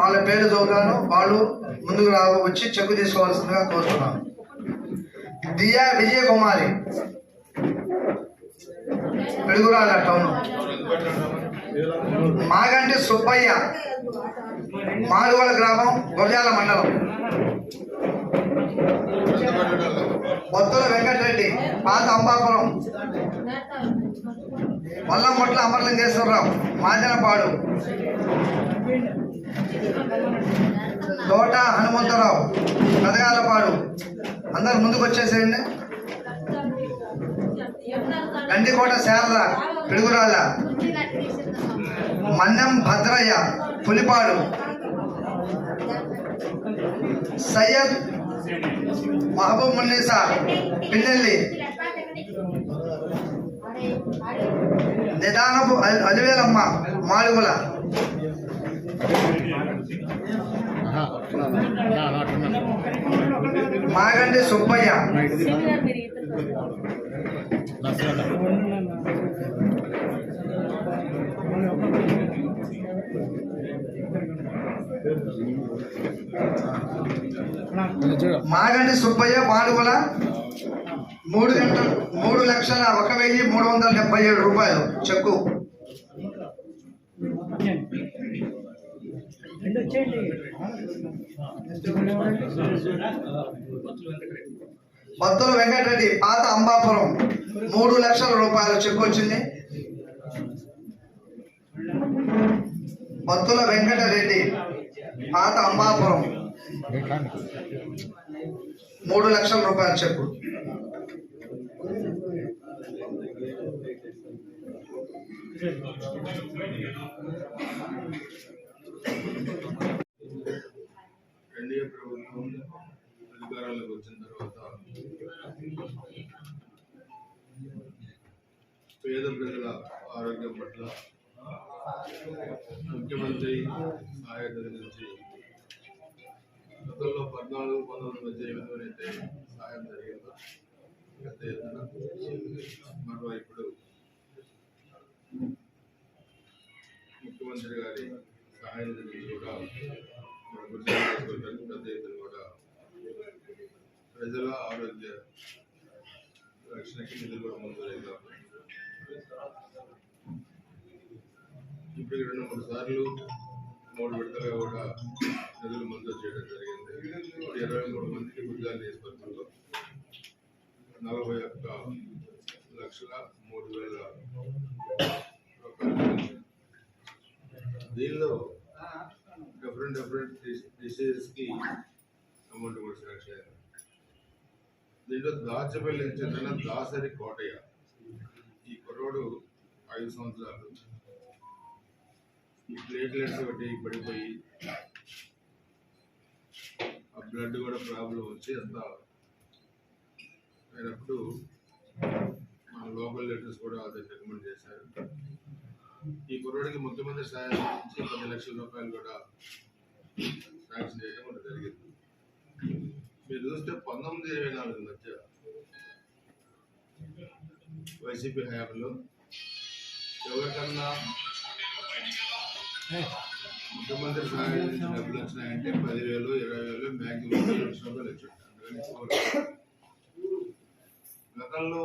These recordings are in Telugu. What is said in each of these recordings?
వాళ్ళ పేరు చదువుతాను వాళ్ళు ముందుకు రా వచ్చి చెక్కు తీసుకోవాల్సిందిగా కోరుతున్నాను. దియా విజయ కుమారి పిడుగురాళ్ళ టౌన్. మాగంటి సుబ్బయ్య. మాడుగోల గ్రామం గొర్జాల మండలం. బొత్తుల వెంకటరెడ్డి పాత అంబాపురం. వల్లంపొట్ల అమరలింగేశ్వరరావు మాజనపాడు. తోట హనుమంతరావు. కదగాలపాడు అందరు ముందుకు వచ్చేసేయండి. గండికోట శారద పిడుగురాళ్ళ. మన్నం భద్రయ్య పులిపాడు. సయ్యద్ మహబూబ్ మున్నీసా పిన్నెల్లి. నిదానపు అలివేలమ్మ మాడుగుల. మాగండి సుబ్బయ్య. మాగండి సుబ్బయ్య మాడుగుల మూడు గంటలు మూడు లక్షల ఒక వెయ్యి మూడు వందల డెబ్బై ఏడు రూపాయలు చెక్కు. బత్తుల వెంకటరెడ్డి పాత అంబాపురం. మూడు లక్షల రూపాయలు చెక్కు వచ్చింది. బత్తుల వెంకటరెడ్డి పాత అంబాపురం. మూడు లక్షల రూపాయలు చెక్కు ఎన్డీఏ పేద ప్రజల ఆరోగ్యం పట్ల ముఖ్యమంత్రి సహాయత నుంచి గతంలో పద్నాలుగు పంతొమ్మిది మధ్య ఏ విధమైనైతే సహాయం జరిగిందో పెద్ద ఎత్తున మరో ఇప్పుడు ముఖ్యమంత్రి గారి సహాయం నుంచి కూడా మన గురించి పెద్ద ఎత్తున కూడా ప్రజల ఆరోగ్య రక్షణకి నిధులు కూడా ముందు ఇప్పటికి రెండు మూడు సార్లు మూడు విడతలుగా కూడా నిధులు మంజూరు చేయడం జరిగింది. ఇరవై మూడు మందికి గుజరాత్ నియోజకవర్గంలో నలభై ఒక్క లక్షల మూడు వేల దీనిలో డిఫరెంట్ డిఫరెంట్ డిసీజెస్కి అమౌంట్ కూడా సెలెక్ట్ చేయాలి. దీంట్లో దాచపల్లి నుంచి చెందిన దాసరి కోటయ్య కుర్రోడు ఐదు సంవత్సరాలు. ఈ ప్లేట్లెట్స్ ఒకటి పడిపోయి ఆ బ్లడ్ కూడా ప్రాబ్లం వచ్చి అంత అయినప్పుడు మన లోకల్ లెటర్స్ కూడా అదే రికమెండ్ చేశారు. ఈ కుర్రోడికి ముఖ్యమంత్రి సాయం నుంచి పది లక్షల రూపాయలు కూడా శాంక్షన్ చేయడం కూడా జరిగింది. మీరు చూస్తే పంతొమ్మిది ఇరవై నాలుగు మధ్య వైసీపీ హయాంలో ఎవరికన్నా ముఖ్యమంత్రి సహాయం డబ్బులు వచ్చినాయంటే పదివేలు ఇరవై వేలు మ్యాక్సిమం లక్ష రూపాయలు వచ్చి గతంలో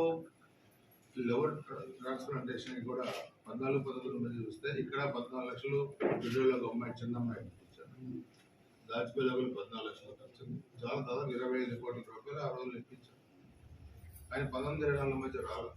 లెవర్ ట్రాన్స్ప్లాంటేషన్ కూడా పద్నాలుగు పదకొండు మంది చూస్తే ఇక్కడ పద్నాలుగు లక్షలు విడుదల ఒక అమ్మాయి చిన్న అమ్మాయి దాచిపల్లి ఒకరు పద్నాలుగు లక్షలు ఖర్చు చాలా దాదాపు ఇరవై ఐదు కోట్ల రూపాయలు ఆ రోజులు ఇప్పించారు. కానీ పంతొమ్మిది ఇరవై నాలుగు మధ్య రాలేదు.